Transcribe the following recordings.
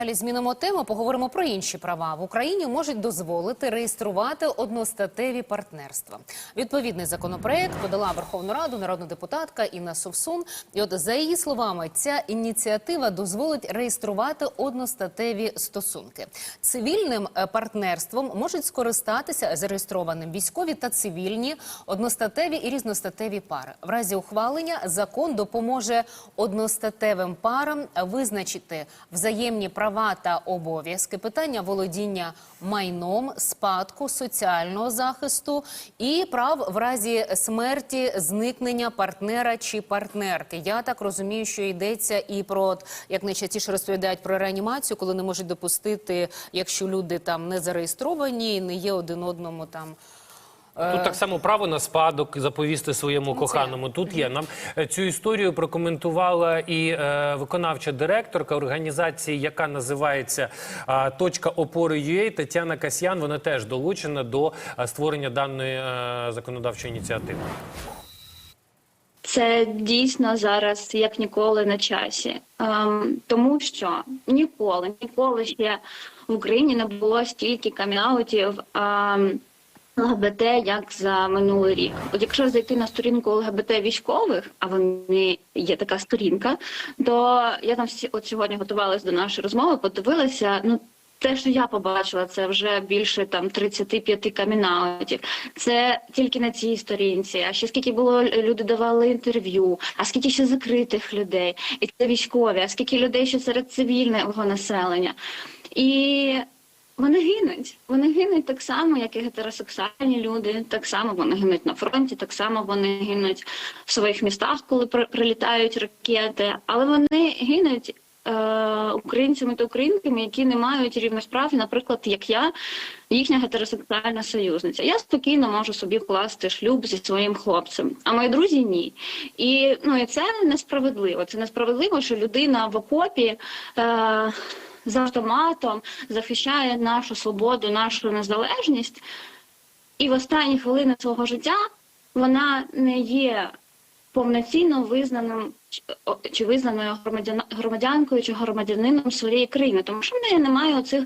Далі змінимо тему. Поговоримо про інші права. В Україні можуть дозволити реєструвати одностатеві партнерства. Відповідний законопроект подала Верховну Раду народна депутатка Інна Совсун. І от за її словами, ця ініціатива дозволить реєструвати одностатеві стосунки. Цивільним е, партнерством можуть скористатися зареєстрованим військові та цивільні, одностатеві і різностатеві пари. В разі ухвалення закон допоможе одностатевим парам визначити взаємні права та обов'язки, питання володіння майном, спадку, соціального захисту і прав в разі смерті, зникнення партнера чи партнерки. Я так розумію, що йдеться і про як найчастіше розповідають про реанімацію, коли не можуть допустити, якщо люди там не зареєстровані, не є один одному там. Тут так само право на спадок заповісти своєму коханому. Тут є нам е, цю історію прокоментувала і е, виконавча директорка організації, яка називається е, Точка опори UA, Тетяна Касьян. Вона теж долучена до е, створення даної е, законодавчої ініціативи. Це дійсно зараз як ніколи на часі, ем, тому що ніколи, ніколи ще в Україні не було стільки камінаутів ем, ЛГБТ, як за минулий рік. От якщо зайти на сторінку ЛГБТ військових, а вони є така сторінка, то я там всі от сьогодні готувалась до нашої розмови, подивилася. Ну те, що я побачила, це вже більше там 35 камінаутів. Це тільки на цій сторінці. А ще скільки було люди давали інтерв'ю, а скільки ще закритих людей, і це військові, а скільки людей ще серед цивільного населення. І вони гинуть. Вони гинуть так само, як і гетеросексуальні люди. Так само вони гинуть на фронті, так само вони гинуть в своїх містах, коли при- прилітають ракети. Але вони гинуть е, українцями та українками, які не мають рівних прав, наприклад, як я, їхня гетеросексуальна союзниця. Я спокійно можу собі вкласти шлюб зі своїм хлопцем, а мої друзі ні. І ну і це несправедливо. Це несправедливо, що людина в окопі. Е, з автоматом захищає нашу свободу, нашу незалежність, і в останні хвилини свого життя вона не є повноцінно визнаним чи- визнаною громадянкою чи громадянином своєї країни, тому що в неї немає оцих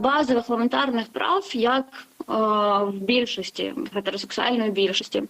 базових елементарних прав, як в більшості гетеросексуальної більшості.